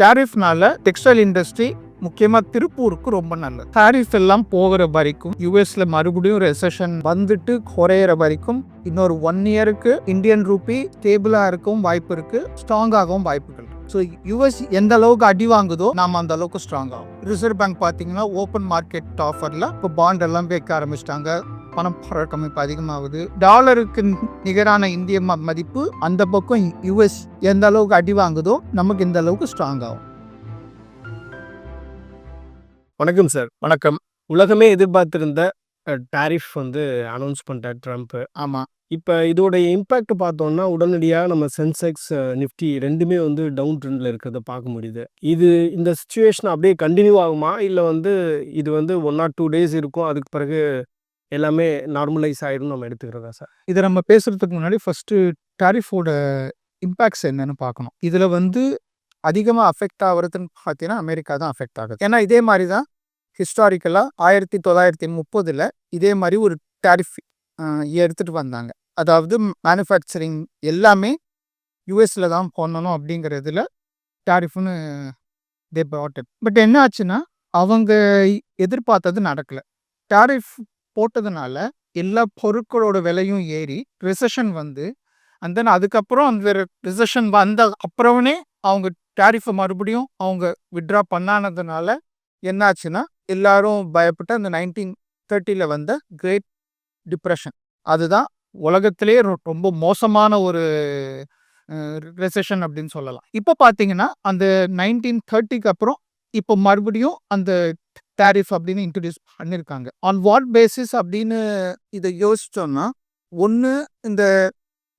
டேரிஃப்னால textile industry முக்கியமா திருப்பூருக்கு ரொம்ப நல்லது. டேரிஃப் எல்லாம் போகிற வரைக்கும் யூஎஸ்ல மறுபடியும் ரெசஷன் வந்துட்டு குறையிற வரைக்கும் இன்னொரு ஒன் இயருக்கு இந்தியன் ரூபி ஸ்டேபிளா இருக்கவும் வாய்ப்பு இருக்கு ஸ்ட்ராங் ஆகவும் வாய்ப்புகள் ஸோ யூஎஸ் எந்த அளவுக்கு அடி வாங்குதோ நாம அந்த அளவுக்கு ஸ்ட்ராங் ஆகும். ரிசர்வ் பேங்க் பார்த்தீங்கன்னா ஓப்பன் மார்க்கெட் ஆஃபர்ல இப்போ பாண்ட் எல்லாம் வைக்க ஆரம்பிச்சிட்டாங்க. பணம் பழக்கம் இப்போ அதிகமாகுது. டாலருக்கு நிகரான இந்திய ம- மதிப்பு அந்த பக்கம் யூஎஸ் எந்த அளவுக்கு அடி வாங்குதோ நமக்கு இந்த அளவுக்கு ஸ்ட்ராங் ஆகும். வணக்கம் சார் வணக்கம். உலகமே எதிர்பார்த்திருந்த டாரிஃப் வந்து அனௌன்ஸ் பண்ணிட்டார் ட்ரம்ப் ஆமா. இப்போ இதோடைய இம்பேக்ட் பார்த்தோம்னா உடனடியாக நம்ம சென்செக்ஸ் நிஃப்டி ரெண்டுமே வந்து டவுன் ட்ரெண்டில் இருக்கிறத பார்க்க முடியுது. இது இந்த சுச்சுவேஷன் அப்படியே கண்டினியூ ஆகுமா? இல்லை வந்து இது வந்து ஒன் ஆர் டூ டேஸ் இருக்கும் அதுக்கு பிறகு எல்லாமே நார்மலைஸ் ஆகிடும் நம்ம எடுத்துக்கிறதா சார் இதை நம்ம பேசுறதுக்கு முன்னாடி ஃபர்ஸ்ட் டாரிஃபோட இம்பாக்ட்ஸ் என்னன்னு பார்க்கணும். இதுல வந்து அதிகமாக அஃபெக்ட் ஆகுறதுன்னு பார்த்தீங்கன்னா அமெரிக்கா தான் அஃபெக்ட் ஆகுது. ஏன்னா இதே மாதிரி தான் ஹிஸ்டாரிக்கலாக ஆயிரத்தி தொள்ளாயிரத்தி முப்பதில் இதே மாதிரி ஒரு டாரிஃப் எடுத்துகிட்டு வந்தாங்க. அதாவது மேனுஃபேக்சரிங் எல்லாமே யூஎஸில் தான் பண்ணணும் அப்படிங்கிறதுல டாரிஃப்னு தே brought பட் என்ன ஆச்சுன்னா அவங்க எதிர்பார்த்தது நடக்கலை. டாரிஃப் போட்டதுனால எல்லா பொருட்களோட விலையும் ஏறி ரிசஷன் வந்து அண்ட் தென் அதுக்கப்புறம் அந்த ரிசஷன் வந்த அப்புறமே அவங்க டேரிஃபை மறுபடியும் அவங்க விட்ரா பண்ணானதுனால என்னாச்சுன்னா எல்லாரும் பயப்பட்டு அந்த நைன்டீன் தேர்ட்டியில் வந்த கிரேட் டிப்ரெஷன் அதுதான் உலகத்திலே ரொ- ரொம்ப மோசமான ஒரு ரெசெஷன் அப்படின்னு சொல்லலாம். இப்போ பார்த்தீங்கன்னா அந்த நைன்டீன் தேர்ட்டிக்கு அப்புறம் இப்போ மறுபடியும் அந்த டேரிஃப் அப்படின்னு இன்ட்ரடியூஸ் பண்ணியிருக்காங்க ஆன் வாட் பேசிஸ் அப்படின்னு இதை யோசித்தோம்னா ஒன்று இந்த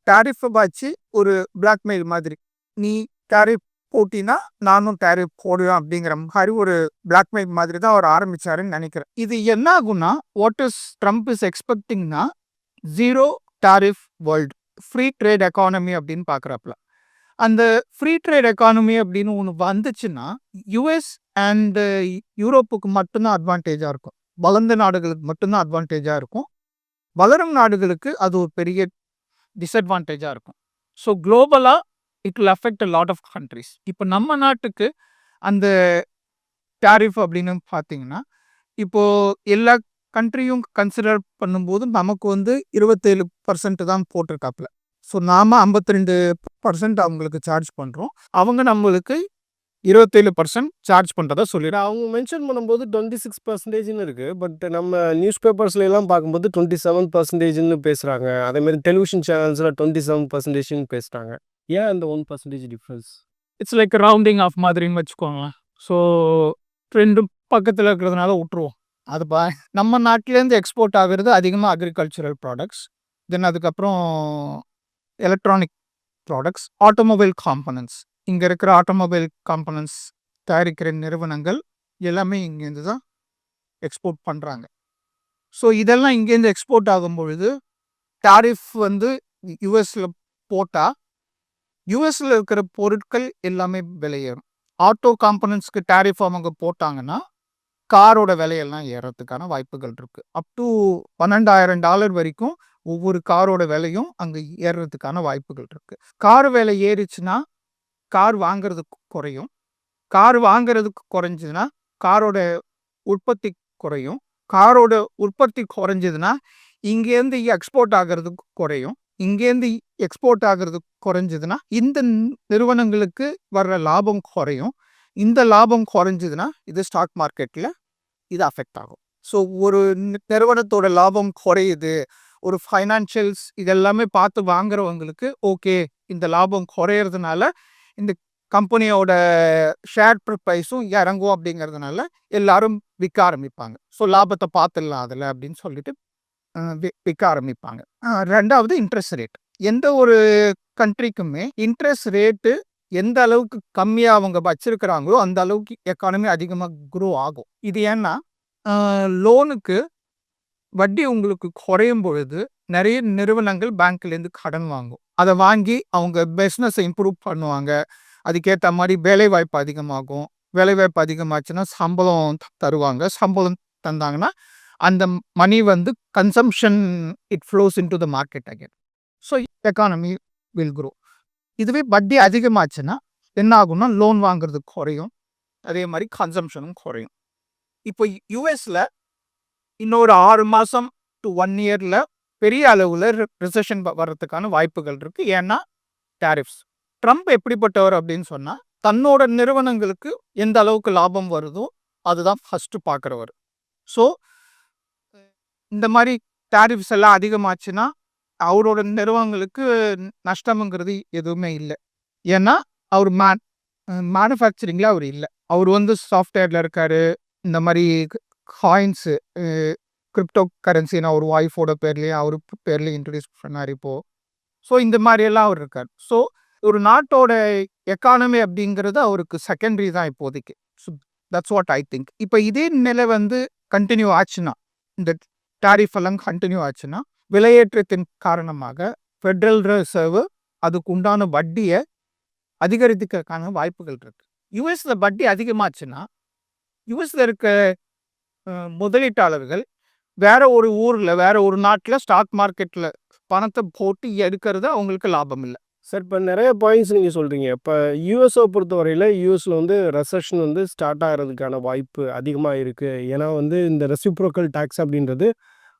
டேரிஃபை வச்சு ஒரு பிளாக்மெயில் மாதிரி. நீ டேரிஃப் போட்டினா நானும் டேரிஃப் போடுவேன் அப்படிங்கிற மாதிரி ஒரு பிளாக்மெயில் மாதிரி தான் அவர் ஆரம்பிச்சாருன்னு நினைக்கிறேன். இது என்ன ஆகும்னா what is Trump is எக்ஸ்பெக்டிங்னா zero tariff world free trade economy அப்படின்னு பார்க்குறாப்புல. அந்த ஃப்ரீ ட்ரேட் எக்கானமி அப்படின்னு ஒன்று வந்துச்சுன்னா யுஎஸ் அண்டு யூரோப்புக்கு மட்டும்தான் அட்வான்டேஜாக இருக்கும். வளர்ந்த நாடுகளுக்கு மட்டும்தான் அட்வான்டேஜாக இருக்கும். வளரும் நாடுகளுக்கு அது ஒரு பெரிய டிஸ்அட்வான்டேஜாக இருக்கும். So குளோபலாக it will affect a lot of countries இப்போ நம்ம நாட்டுக்கு அந்த டேரிஃப் அப்படின்னு பார்த்தீங்கன்னா இப்போது எல்லா கண்ட்ரியும் கன்சிடர் பண்ணும்போது நமக்கு வந்து இருபத்தேழு பர்சன்ட் தான் போட்டிருக்காப்புல. ஸோ நாம் ஐம்பத்தி ரெண்டு பர்சன்ட் அவங்களுக்கு சார்ஜ் பண்ணுறோம் அவங்க நம்மளுக்கு இருபத்தேழு பர்சன்ட் சார்ஜ் பண்ணுறதா சொல்லிடுறாங்க அவங்க மென்ஷன் பண்ணும்போது டுவெண்ட்டி சிக்ஸ் பர்சன்டேஜ்னு இருக்குது பட் நம்ம நியூஸ் பேப்பர்ஸ்ல எல்லாம் பார்க்கும்போது டுவெண்ட்டி செவன் பர்சன்டேஜ்னு பேசுகிறாங்க அதேமாதிரி டெலிவிஷன் சேனல்ஸில் டுவெண்ட்டி செவன் பர்சன்டேஜ்னு பேசுகிறாங்க ஏன் அந்த one percentage difference it's like rounding off மாதிரின்னு வச்சுக்கோங்களேன். ஸோ ரெண்டும் பக்கத்தில் இருக்கிறதுனால விட்ருவோம் அது பா நம்ம நாட்டிலேருந்து எக்ஸ்போர்ட் ஆகுறது அதிகமாக அக்ரிகல்ச்சுரல் ப்ராடக்ட்ஸ் தென் அதுக்கப்புறம் எலக்ட்ரானிக் ப்ராடக்ட்ஸ் ஆட்டோமொபைல் காம்பனன்ட்ஸ் இங்கே இருக்கிற ஆட்டோமொபைல் காம்பனன்ஸ் தயாரிக்கிற நிறுவனங்கள் எல்லாமே இங்கேருந்து தான் எக்ஸ்போர்ட் பண்ணுறாங்க ஸோ இதெல்லாம் இங்கேருந்து எக்ஸ்போர்ட் ஆகும் பொழுது டாரிஃப் வந்து யுஎஸில் போட்டால் யுஎஸில் இருக்கிற பொருட்கள் எல்லாமே விலையேறும். ஆட்டோ காம்பனன்ஸ்க்கு டேரிஃப் அவங்க போட்டாங்கன்னா காரோட விலையெல்லாம் ஏறத்துக்கான வாய்ப்புகள் இருக்குது அப் டு பன்னெண்டாயிரம் டாலர் வரைக்கும் ஒவ்வொரு காரோட விலையும் அங்கே ஏறுறதுக்கான வாய்ப்புகள் இருக்குது கார் விலை ஏறிச்சுன்னா கார் வாங்குறதுக்கு குறையும். கார் வாங்குறதுக்கு குறைஞ்சதுன்னா காரோட உற்பத்தி குறையும். காரோட உற்பத்தி குறைஞ்சதுன்னா இங்கேருந்து எக்ஸ்போர்ட் ஆகிறதுக்கு குறையும். இங்கேருந்து எக்ஸ்போர்ட் ஆகிறது குறைஞ்சதுன்னா இந்த நிறுவனங்களுக்கு வர்ற லாபம் குறையும். இந்த லாபம் குறைஞ்சதுன்னா இது ஸ்டாக் மார்க்கெட்டில் இது அஃபெக்ட் ஆகும். ஸோ ஒரு நிறுவனத்தோட லாபம் குறையுது ஒரு ஃபைனான்ஷியல்ஸ் இதெல்லாமே பார்த்து வாங்குறவங்களுக்கு ஓகே இந்த லாபம் குறையிறதுனால இந்த கம்பெனியோட ஷேர் ப்ரைஸும் இறங்கும் அப்படிங்கிறதுனால எல்லாரும் விற்க ஆரம்பிப்பாங்க. ஸோ லாபத்தை பார்த்துடலாம் அதில் அப்படின்னு சொல்லிட்டு விற்க ஆரம்பிப்பாங்க. ரெண்டாவது இன்ட்ரெஸ்ட் ரேட் எந்த ஒரு கண்ட்ரிக்குமே இன்ட்ரெஸ்ட் ரேட்டு எந்த அளவுக்கு கம்மியாக அவங்க வச்சிருக்கிறாங்களோ அந்த அளவுக்கு எக்கானமி அதிகமாக குரோ ஆகும். இது ஏன்னா லோனுக்கு வட்டி உங்களுக்கு குறையும் பொழுது நிறைய நிறுவனங்கள் பேங்க்லேருந்து கடன் வாங்கும். அதை வாங்கி அவங்க பிஸ்னஸை இம்ப்ரூவ் பண்ணுவாங்க. அதுக்கேற்ற மாதிரி வேலைவாய்ப்பு அதிகமாகும். வேலைவாய்ப்பு அதிகமாச்சுன்னா சம்பளம் தருவாங்க. சம்பளம் தந்தாங்கன்னா அந்த மணி வந்து consumption it flows into the market again so economy will grow இதுவே வட்டி அதிகமாச்சுன்னா என்ன ஆகும்னா லோன் வாங்குறது குறையும். அதே மாதிரி கன்சம்ஷனும் குறையும். இப்போ யூஎஸில் இன்னொரு ஆறு மாதம் டு ஒன் இயரில் பெரிய அளவில் ரிசெஷன் வர்றதுக்கான வாய்ப்புகள் இருக்குது ஏன்னா டாரிஃப்ஸ் ட்ரம்ப் எப்படிப்பட்டவர் அப்படின்னு சொன்னால் தன்னோட நிறுவனங்களுக்கு எந்த அளவுக்கு லாபம் வருதோ அதுதான் ஃபஸ்ட்டு பார்க்குறவர் ஸோ இந்த மாதிரி டாரிஃப்ஸ் எல்லாம் அதிகமாச்சுன்னா அவரோட நிறுவனங்களுக்கு நஷ்டம்ங்கிறது எதுவுமே இல்லை. ஏன்னா அவர் மேன் மேனுஃபேக்சரிங்கில் அவர் இல்லை. அவர் வந்து சாஃப்ட்வேரில் இருக்கார். இந்த மாதிரி காயின்ஸு கிரிப்டோ கரன்சின்னு அவர் ஒய்ஃபோட பேர்லேயே அவர் பேர்லேயே இன்ட்ரடியூஸ் பண்ணார் இப்போது ஸோ இந்த மாதிரியெல்லாம் அவர் இருக்கார். ஸோ ஒரு நாட்டோட எக்கானமி அப்படிங்கிறது அவருக்கு செகண்டரி தான் இப்போதைக்கு. So that's what I think இப்போ இதே நிலை வந்து கண்டினியூ ஆச்சுன்னா இந்த டாரிஃப் எல்லாம் கண்டினியூ ஆச்சுன்னா விலையேற்றத்தின் காரணமாக ஃபெட்ரல் ரிசர்வ் அதுக்கு உண்டான வட்டியை அதிகரித்துக்கிறதுக்கான வாய்ப்புகள் இருக்கு. யுஎஸ்ல வட்டி அதிகமாச்சுன்னா யுஎஸ்ல இருக்க முதலீட்டாளர்கள் வேற ஒரு ஊரில் வேற ஒரு நாட்டில் ஸ்டாக் மார்க்கெட்டில் பணத்தை போட்டு எடுக்கிறது அவங்களுக்கு லாபம் இல்லை. சார் இப்போ நிறைய பாயிண்ட்ஸ் நீங்கள் சொல்கிறீங்க இப்போ யூஎஸ்ஓ பொறுத்தவரையில் யூஎஸில் வந்து ரெசெஷன் வந்து ஸ்டார்ட் ஆகிறதுக்கான வாய்ப்பு அதிகமாக இருக்குது ஏன்னா வந்து இந்த ரெசிப்ரோக்கல் டேக்ஸ் அப்படின்றது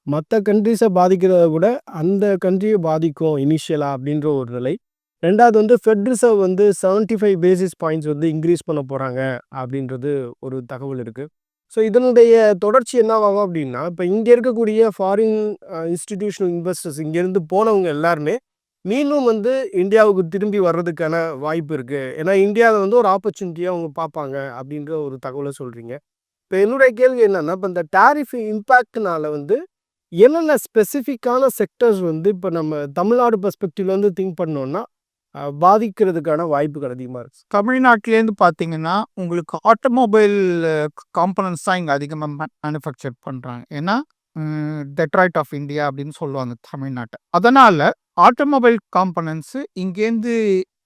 மற்ற கண்ட்ரிஸை பாதிக்கிறத விட அந்த கண்ட்ரியை பாதிக்கும் இனிஷியலாக அப்படின்ற ஒரு நிலை. ரெண்டாவது வந்து ஃபெட் ரிசர்வ் வந்து 75 ஃபைவ் பேசிஸ் பாயிண்ட்ஸ் வந்து இன்க்ரீஸ் பண்ண போகிறாங்க அப்படின்றது ஒரு தகவல் இருக்குது ஸோ இதனுடைய தொடர்ச்சி என்னவாகும் அப்படின்னா இப்போ இங்கே இருக்கக்கூடிய ஃபாரின் இன்ஸ்டிடியூஷனல் இன்வெஸ்டர்ஸ் இங்கேருந்து போனவங்க எல்லாருமே மீண்டும் வந்து இந்தியாவுக்கு திரும்பி வர்றதுக்கான வாய்ப்பு இருக்குது ஏன்னா இந்தியாவில் வந்து ஒரு ஆப்பர்ச்சுனிட்டியாக அவங்க பார்ப்பாங்க அப்படின்ற ஒரு தகவலை சொல்கிறீங்க இப்போ என்னுடைய கேள்வி என்னென்னா இப்போ இந்த டேரிஃப் இம்பேக்ட்னால வந்து என்னென்ன ஸ்பெசிஃபிக்கான செக்டர்ஸ் வந்து இப்போ நம்ம தமிழ்நாடு பர்ஸ்பெக்டிவ்லேருந்து திங்க் பண்ணோன்னா பாதிக்கிறதுக்கான வாய்ப்புகள் அதிகமாக இருக்குது தமிழ்நாட்டிலேருந்து பார்த்தீங்கன்னா உங்களுக்கு ஆட்டோமொபைல் காம்பனன்ஸ் தான் இங்கே அதிகமாக மேனுஃபேக்சர் பண்ணுறாங்க ஏன்னா டெட்ராய்ட் ஆஃப் இந்தியா அப்படின்னு சொல்லுவாங்க தமிழ்நாட்டை. அதனால் ஆட்டோமொபைல் காம்பனன்ஸு இங்கேருந்து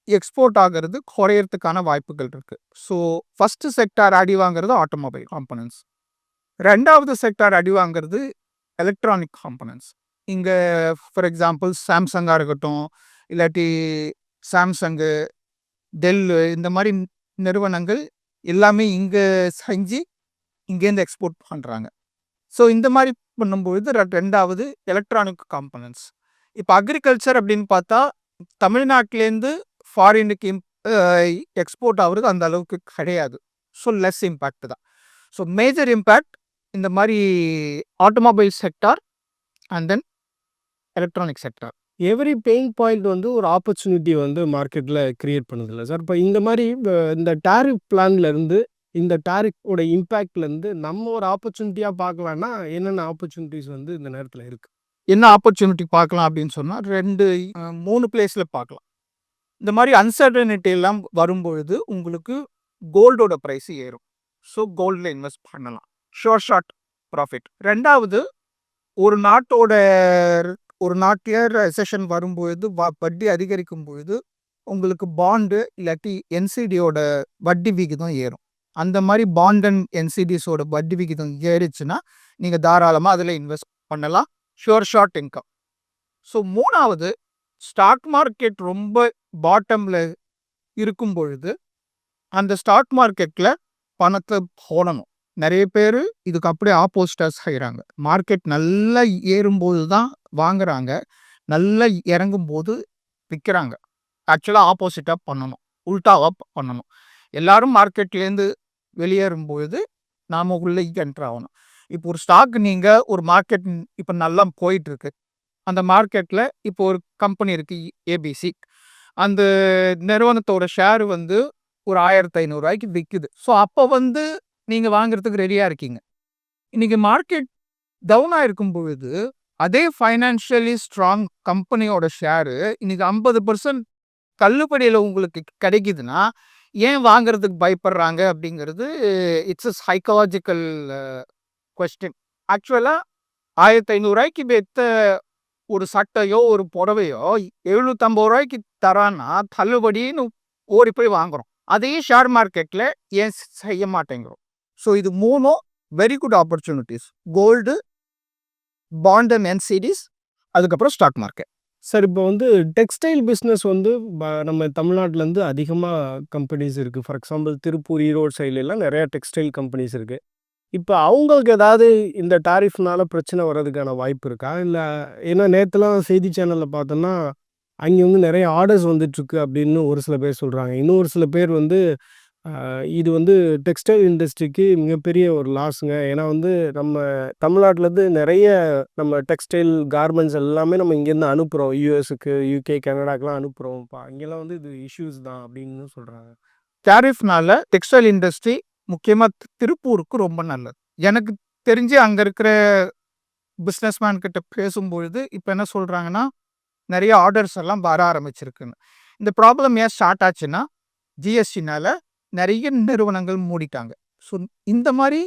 எக்ஸ்போர்ட் ஆகிறது குறையறதுக்கான வாய்ப்புகள் இருக்குது ஸோ ஃபஸ்ட்டு செக்டார் அடி வாங்குறது ஆட்டோமொபைல் காம்பனன்ஸ் ரெண்டாவது செக்டார் அடி வாங்குறது எலக்ட்ரானிக் காம்பனன்ஸ் இங்கே ஃபார் எக்ஸாம்பிள் சாம்சங்காக இருக்கட்டும் இல்லாட்டி சாம்சங்கு டெல்லு இந்த மாதிரி நிறுவனங்கள் எல்லாமே இங்கே செஞ்சு இங்கேருந்து எக்ஸ்போர்ட் பண்ணுறாங்க ஸோ இந்த மாதிரி பண்ணும்பொழுது ரெ- ரெண்டாவது எலக்ட்ரானிக் காம்பனன்ட்ஸ் இப்போ அக்ரிகல்ச்சர் அப்படின்னு பார்த்தா தமிழ்நாட்டிலேருந்து ஃபாரினுக்கு எக்ஸ்போர்ட் ஆகுறது அந்த அளவுக்கு கிடையாது. ஸோ லெஸ் இம்பேக்ட் தான். ஸோ மேஜர் இம்பேக்ட் இந்த மாதிரி automobile sector and then electronic sector every pain point வந்து ஒரு ஆப்பர்ச்சுனிட்டி வந்து மார்க்கெட்டில் க்ரியேட் பண்ணுதில்ல சார். இப்போ இந்த மாதிரி இந்த டாரிஃப் பிளான்லேருந்து இந்த டாரிஃபோட இம்பேக்ட்லேருந்து நம்ம ஒரு ஆப்பர்ச்சுனிட்டியாக பார்க்கலான்னா என்னென்ன ஆப்பர்ச்சுனிட்டிஸ் வந்து இந்த நேரத்தில் இருக்குது என்ன ஆப்பர்ச்சுனிட்டி பார்க்கலாம் அப்படின்னு சொன்னால் ரெண்டு மூணு பிளேஸில் பார்க்கலாம். இந்த மாதிரி அன்சர்டனிட்டி எல்லாம் வரும்பொழுது உங்களுக்கு கோல்டோட ப்ரைஸ் ஏறும். ஸோ கோல்டில் இன்வெஸ்ட் பண்ணலாம். Sure short profit. ரெண்டாவது ஒரு நாட்டோட ஒரு நாட்டில் ரெசெஷன் வரும்பொழுது வ- வட்டி அதிகரிக்கும் பொழுது உங்களுக்கு பாண்டு இல்லாட்டி என்சிடியோட வட்டி விகிதம் ஏறும். அந்த மாதிரி பாண்ட் அண்ட் என்சிடிஸோட வட்டி விகிதம் ஏறிச்சுன்னா நீங்கள் தாராளமாக அதில் இன்வெஸ்ட் பண்ணலாம். ஷுவர் ஷார்ட் இன்கம் ஸோ மூணாவது ஸ்டாக் மார்க்கெட் ரொம்ப பாட்டமில் இருக்கும் பொழுது அந்த ஸ்டாக் மார்க்கெட்டில் பணத்தை போடணும். நிறைய பேர் இதுக்கு அப்படியே ஆப்போசிட்டாக செய்கிறாங்க மார்க்கெட் நல்லா ஏறும்போது தான் வாங்குறாங்க. நல்லா இறங்கும் போது விற்கிறாங்க ஆக்சுவலாக ஆப்போசிட்டாக பண்ணணும். உல்டாவாக பண்ணணும். எல்லாரும் மார்க்கெட்லேருந்து வெளியேறும் பொழுது நாம் உள்ளே என்ட்ரு ஆகணும். இப்போ ஒரு ஸ்டாக் நீங்கள் ஒரு மார்க்கெட் இப்போ நல்லா போயிட்டுருக்கு. அந்த மார்க்கெட்டில் இப்போ ஒரு கம்பெனி இருக்குது ஏபிசி அந்த நிறுவனத்தோட ஷேர் வந்து ஒரு ஆயிரத்தி ஐநூறுரூவாய்க்கு விற்குது ஸோ அப்போ வந்து நீங்கள் வாங்குறதுக்கு ரெடியாக இருக்கீங்க. இன்னைக்கு மார்க்கெட் டவுனாக இருக்கும் பொழுது அதே ஃபைனான்ஷியலி ஸ்ட்ராங் கம்பெனியோட ஷேரு இன்னைக்கு ஐம்பது பர்சன்ட் தள்ளுபடியில் உங்களுக்கு கிடைக்குதுன்னா ஏன் வாங்குறதுக்கு பயப்படுறாங்க அப்படிங்கிறது இட்ஸ் அ சைக்கலாஜிக்கல் கொஸ்டின் ஆக்சுவலாக ஆயிரத்தி ஐநூறுரூவாய்க்கு விற்ற ஒரு சட்டையோ ஒரு புடவையோ எழுநூற்றம்பது ரூபாய்க்கு தரான்னா தள்ளுபடின்னு ஓடி போய் வாங்குகிறோம் அதே ஷேர் மார்க்கெட்டில் ஏன் செய்ய மாட்டேங்கிறோம்? ஸோ இது மூணும் very good opportunities gold bond and NCDs அதுக்கப்புறம் ஸ்டாக் மார்க்கெட் சார் இப்போ வந்து டெக்ஸ்டைல் பிஸ்னஸ் வந்து ப நம்ம தமிழ்நாட்டிலேருந்து அதிகமாக கம்பெனிஸ் இருக்குது ஃபார் எக்ஸாம்பிள் திருப்பூர் ஈரோடு சைட்லலாம் நிறையா டெக்ஸ்டைல் கம்பெனிஸ் இருக்குது இப்போ அவங்களுக்கு ஏதாவது இந்த டாரிஃப்னால பிரச்சனை வர்றதுக்கான வாய்ப்பு இருக்கா? இல்லை ஏன்னா நேற்றுலாம் செய்தி சேனலில் பார்த்தோன்னா அங்கே வந்து நிறைய ஆர்டர்ஸ் வந்துட்டுருக்கு அப்படின்னு ஒரு சில பேர் சொல்கிறாங்க இன்னும் ஒரு சில பேர் வந்து இது வந்து டெக்ஸ்டைல் இண்டஸ்ட்ரிக்கு மிகப்பெரிய ஒரு லாஸுங்க. ஏன்னா வந்து நம்ம தமிழ்நாட்டிலேருந்து நிறைய நம்ம டெக்ஸ்டைல் கார்மெண்ட்ஸ் எல்லாமே நம்ம இங்கேருந்து அனுப்புகிறோம் யூஎஸ்க்கு யூகே கனடாக்கெலாம் அனுப்புகிறோம் இப்போ அங்கெல்லாம் வந்து இது இஷ்யூஸ் தான் அப்படின்னு சொல்கிறாங்க டேரிஃப்னால டெக்ஸ்டைல் இண்டஸ்ட்ரி முக்கியமாக திருப்பூருக்கு ரொம்ப நல்லது. எனக்கு தெரிஞ்சு அங்கே இருக்கிற பிஸ்னஸ்மேன் கிட்ட பேசும்பொழுது இப்போ என்ன சொல்கிறாங்கன்னா நிறைய ஆர்டர்ஸ் எல்லாம் வர ஆரம்பிச்சிருக்குன்னு. இந்த ப்ராப்ளம் ஏன் ஸ்டார்ட் ஆச்சுன்னா ஜிஎஸ்டினால நிறைய நிறுவனங்கள் மூடிட்டாங்க. ஸோ இந்த மாதிரி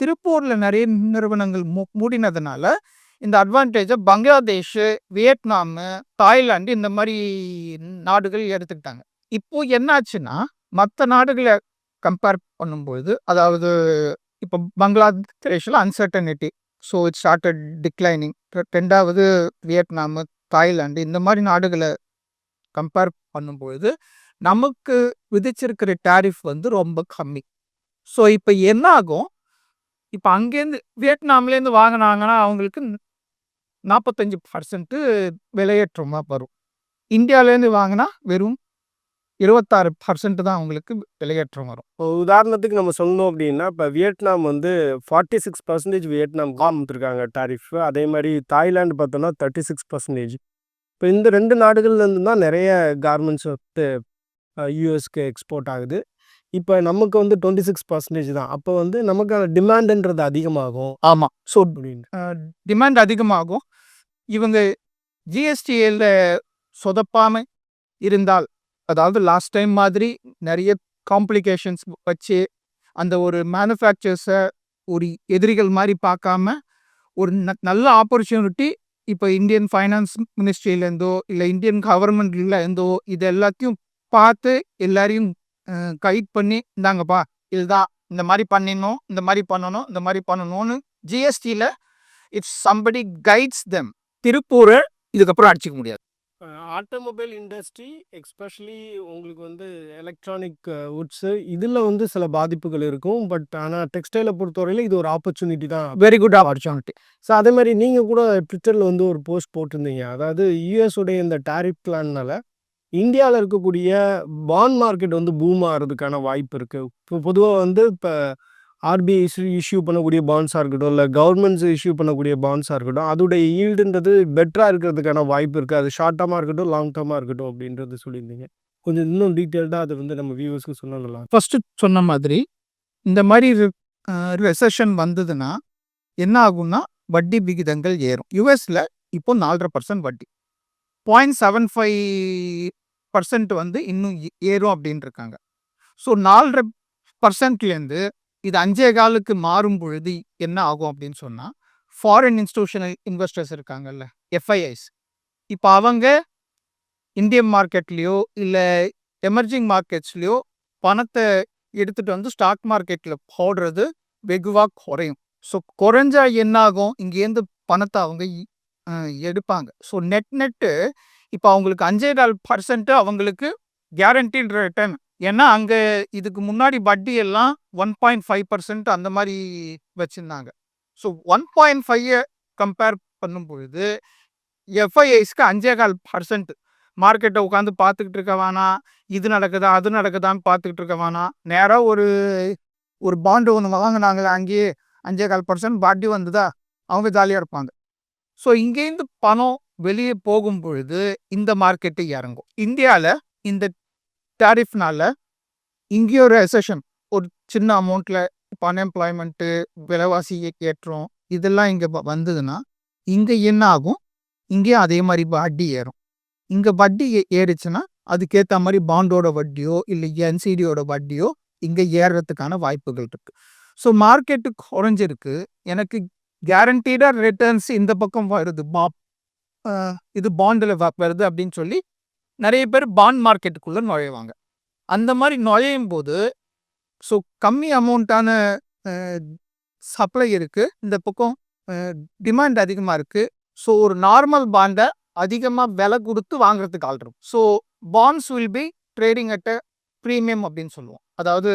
திருப்பூரில் நிறைய நிறுவனங்கள் மூ மூடினதுனால இந்த அட்வான்டேஜை பங்களாதேஷ் வியட்நாமு தாய்லாந்து இந்த மாதிரி நாடுகள் எடுத்துக்கிட்டாங்க. இப்போ என்னாச்சுன்னா மற்ற நாடுகளை கம்பேர் பண்ணும்பொழுது அதாவது இப்போ பங்களாதேஷில் uncertainty so it started declining ரெண்டாவது வியட்நாமு தாய்லாந்து இந்த மாதிரி நாடுகளை கம்பேர் பண்ணும்பொழுது நமக்கு விதிச்சிருக்கிற டேரிஃப் வந்து ரொம்ப கம்மி. ஸோ இப்போ என்ன ஆகும் இப்போ அங்கேருந்து வியட்நாம்லேருந்து வாங்கினாங்கன்னா அவங்களுக்கு நாற்பத்தஞ்சு பர்சன்ட்டு விலையேற்றமாக வரும். இந்தியாவிலேருந்து வாங்கினா வெறும் இருபத்தாறு பர்சன்ட் தான் அவங்களுக்கு விலையேற்றம் வரும். இப்போ உதாரணத்துக்கு நம்ம சொன்னோம் அப்படின்னா இப்போ வியட்நாம் வந்து ஃபார்ட்டி சிக்ஸ் பர்சன்டேஜ் வியட்நாம் காமிச்சிருக்காங்க டாரிஃப் அதே மாதிரி தாய்லாந்து பார்த்தோன்னா தேர்ட்டி சிக்ஸ் பர்சன்டேஜ் இப்போ இந்த ரெண்டு நாடுகள்லேருந்து தான் நிறைய கார்மெண்ட்ஸ் வந்து யூஎஸ்க்கு எக்ஸ்போர்ட் ஆகுது. இப்போ நமக்கு வந்து டுவெண்ட்டி சிக்ஸ் பர்சன்டேஜ் தான். அப்போ வந்து நமக்கான டிமாண்டுன்றது அதிகமாகும் ஆமாம் ஸோ டிமாண்ட் அதிகமாகும். இவங்க ஜிஎஸ்டியில் சொதப்பாமல் இருந்தால் அதாவது லாஸ்ட் டைம் மாதிரி நிறைய காம்ப்ளிகேஷன்ஸ் வச்சு அந்த ஒரு மேனுஃபேக்சர்ஸை ஒரு எதிரிகள் மாதிரி பார்க்காம ஒரு ந- நல்ல ஆப்பர்ச்சுனிட்டி இப்போ இந்தியன் ஃபைனான்ஸ் மினிஸ்ட்ரியிலேருந்தோ இல்லை இந்தியன் கவர்மெண்ட்ல இருந்தோ இது எல்லாத்தையும் பார்த்து எல்லாரையும் கைட் பண்ணி இந்தாங்கப்பா இதுதான் இந்த மாதிரி பண்ணிடணும் இந்த மாதிரி பண்ணணும் இந்த மாதிரி பண்ணணும்னு ஜிஎஸ்டியில் இட்ஸ் சம்படி கைட்ஸ் தெம் திருப்பூரை இதுக்கப்புறம் அடிச்சிக்க முடியாது. ஆட்டோமொபைல் இண்டஸ்ட்ரி எக்ஸ்பெஷலி உங்களுக்கு வந்து எலக்ட்ரானிக் உட்ஸு இதில் வந்து சில பாதிப்புகள் இருக்கும். பட் ஆனால் டெக்ஸ்டைலை பொறுத்தவரையில் இது ஒரு ஆப்பர்ச்சுனிட்டி தான். வெரி குட் ஆப்பர்ச்சுனிட்டி ஸோ அதே மாதிரி நீங்கள் கூட ட்விட்டரில் வந்து ஒரு போஸ்ட் போட்டிருந்தீங்க. அதாவது உடைய இந்த டாரிஃப் பிளான்னால இந்தியாவில் இருக்கக்கூடிய பாண்ட் மார்க்கெட் வந்து பூம் ஆகிறதுக்கான வாய்ப்பு இருக்குது இப்போ பொதுவாக வந்து இப்போ ஆர்பிஐ இஷ்யூ பண்ணக்கூடிய பாண்ட்ஸாக இருக்கட்டும் இல்லை கவர்மெண்ட்ஸ் இஷ்யூ பண்ணக்கூடிய பாண்ட்ஸாக இருக்கட்டும் அதோடைய ஈல்டுன்றது பெட்டராக இருக்கிறதுக்கான வாய்ப்பு இருக்குது அது ஷார்ட் டேர்மாக இருக்கட்டும் லாங் டேர்மாக இருக்கட்டும் அப்படின்றது சொல்லியிருந்தீங்க. கொஞ்சம் இன்னும் டீட்டெயில்டாக அது வந்து நம்ம வியூவர்ஸ்க்கு சொல்லலாம் ஃபஸ்ட்டு சொன்ன மாதிரி இந்த மாதிரி ரெசஷன் வந்ததுன்னா என்ன ஆகும்னா வட்டி விகிதங்கள் ஏறும். யூஎஸ்ல இப்போ நாலரை பர்சன்ட் வட்டி. பாயிண்ட் செவன் ஃபைவ் பர்சன்ட் வந்து இன்னும் ஏ- ஏறும் அப்படின்னு இருக்காங்க ஸோ நாலரை பர்சன்ட்லேருந்து இது அஞ்சே காலுக்கு மாறும் பொழுது என்ன ஆகும் அப்படின்னு சொன்னால் ஃபாரின் இன்ஸ்டியூஷனல் இன்வெஸ்டர்ஸ் இருக்காங்கல்ல எஃப்ஐஐஸ் இப்போ அவங்க இந்தியன் மார்க்கெட்லேயோ இல்லை எமர்ஜிங் மார்க்கெட்ஸ்லேயோ பணத்தை எடுத்துட்டு வந்து ஸ்டாக் மார்க்கெட்டில் போடுறது வெகுவாக குறையும். ஸோ குறைஞ்சா என்ன ஆகும் இங்கேருந்து பணத்தை அவங்க எடுப்பாங்க. ஸோ நெட் நெட்டு இப்போ அவங்களுக்கு அஞ்சே கால் பர்சன்ட்டு அவங்களுக்கு கேரண்டீட் ரிட்டர்ன் ஏன்னா அங்கே இதுக்கு முன்னாடி வட்டி எல்லாம் ஒன் பாயிண்ட் ஃபைவ் பர்சன்ட் அந்த மாதிரி வச்சுருந்தாங்க. ஸோ ஒன் பாயிண்ட் ஃபைவை கம்பேர் பண்ணும் பொழுது எஃப்ஐஐஸ்க்கு அஞ்சே கால் பர்சன்ட் மார்க்கெட்டை உட்காந்து பார்த்துக்கிட்டு இருக்க வேணாம் இது நடக்குதா அது நடக்குதான்னு பார்த்துக்கிட்டு இருக்க வேணாம் நேராக ஒரு ஒரு பாண்டு ஒன்று வாங்கினாங்க அங்கேயே அஞ்சே கால் பர்சன்ட் பாட்டி வந்ததா அவங்க ஜாலியாக இருப்பாங்க. ஸோ இங்கேருந்து பணம் வெளியே போகும் பொழுது இந்த மார்க்கெட்டு இறங்கும். இந்தியாவில் இந்த டாரிஃப்னால இங்கேயும் ஒரு ரெசஷன் ஒரு சின்ன அமௌண்ட்டில் இப்போ அன்எம்ப்ளாய்மெண்ட்டு விலைவாசி ஏற்றம் இதெல்லாம் இங்கே வந்ததுன்னா இங்கே என்ன ஆகும்? இங்கேயும் அதே மாதிரி வட்டி ஏறும். இங்கே வட்டி ஏறுச்சுன்னா அதுக்கேற்ற மாதிரி பாண்டோட வட்டியோ இல்லை என்சிடியோட வட்டியோ இங்கே ஏறுறதுக்கான வாய்ப்புகள் இருக்கு. ஸோ மார்க்கெட்டு குறைஞ்சிருக்கு. எனக்கு கேரண்டீடாக ரிட்டர்ன்ஸ் இந்த பக்கம் வருது. பாப் இது பாண்டில் வருது அப்படின்னு சொல்லி நிறைய பேர் பாண்ட் மார்க்கெட்டுக்குள்ளே நுழைவாங்க அந்த மாதிரி நுழையும் போது ஸோ கம்மி அமௌண்ட்டான சப்ளை இருக்குது இந்த பக்கம் டிமாண்ட் அதிகமாக இருக்குது ஸோ ஒரு நார்மல் பாண்டை அதிகமாக விலை கொடுத்து வாங்குறதுக்கு ஆள் இருக்கும். So bonds will be trading at a premium அப்படின்னு சொல்லுவோம். அதாவது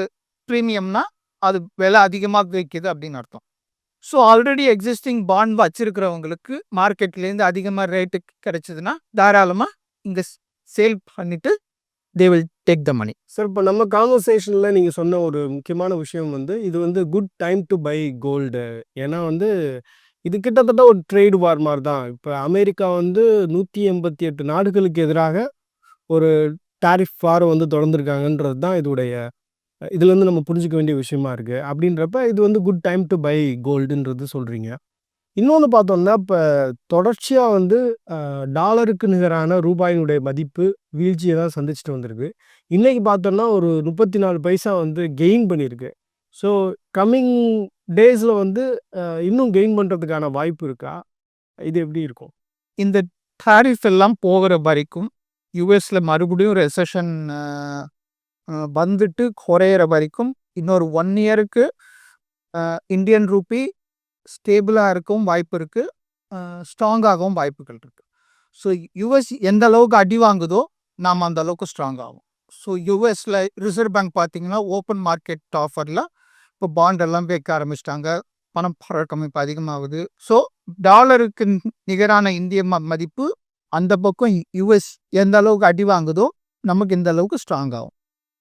ப்ரீமியம்னால் அது விலை அதிகமாக விற்கிது அப்படின்னு அர்த்தம். ஸோ ஆல்ரெடி எக்ஸிஸ்டிங் பாண்ட் வச்சிருக்கிறவங்களுக்கு மார்க்கெட்லேருந்து அதிகமாக ரேட்டுக்கு கிடைச்சதுன்னா தாராளமாக இங்கே சேல் பண்ணிவிட்டு they will take the money sir இப்போ நம்ம கான்வர்சேஷனில் நீங்கள் சொன்ன ஒரு முக்கியமான விஷயம் வந்து இது வந்து good time to buy gold ஏன்னா வந்து இது கிட்டத்தட்ட ஒரு ட்ரேடு வார் மாதிரி தான் இப்போ அமெரிக்கா வந்து நூற்றி எண்பத்தி எட்டு நாடுகளுக்கு எதிராக ஒரு டாரிஃப் வாரை வந்து தொடர்ந்துருக்காங்கன்றது தான் இதோடைய இதுலேருந்து நம்ம புரிஞ்சுக்க வேண்டிய விஷயமா இருக்குது அப்படின்றப்ப இது வந்து குட் டைம் டு பை கோல்டுன்றது சொல்கிறீங்க இன்னொன்று பார்த்தோம்னா இப்போ தொடர்ச்சியாக வந்து டாலருக்கு நிகரான ரூபாயினுடைய மதிப்பு வீழ்ச்சியை தான் சந்திச்சுட்டு வந்திருக்கு. இன்றைக்கி பார்த்தோம்னா ஒரு முப்பத்தி நாலு பைசா வந்து கெயின் பண்ணியிருக்கு. ஸோ கம்மிங் டேஸில் வந்து இன்னும் கெயின் பண்ணுறதுக்கான வாய்ப்பு இருக்கா? இது எப்படி இருக்கும்? இந்த டாரிஃப் எல்லாம் போகிற வரைக்கும் யூஎஸில் மறுபடியும் ரெசஷன் வந்துட்டு குறையிற வரைக்கும் இன்னொரு ஒன் இயருக்கு இந்தியன் ரூபி ஸ்டேபிளாக இருக்கவும் வாய்ப்பு இருக்குது ஸ்ட்ராங்காகவும் வாய்ப்புகள் இருக்குது ஸோ யுஎஸ் எந்த அளவுக்கு அடி வாங்குதோ நாம் அந்த அளவுக்கு ஸ்ட்ராங் ஆகும். ஸோ யுஎஸில் ரிசர்வ் பேங்க் பார்த்தீங்கன்னா ஓப்பன் மார்க்கெட் ஆஃபரில் இப்போ பாண்ட் எல்லாம் வைக்க ஆரம்பிச்சிட்டாங்க. பணம் பழக்கம் இப்போ அதிகமாகுது. ஸோ டாலருக்கு நிகரான இந்திய ம- மதிப்பு அந்த பக்கம் யுஎஸ் எந்த அளவுக்கு அடி வாங்குதோ நமக்கு இந்த அளவுக்கு ஸ்ட்ராங் ஆகும்.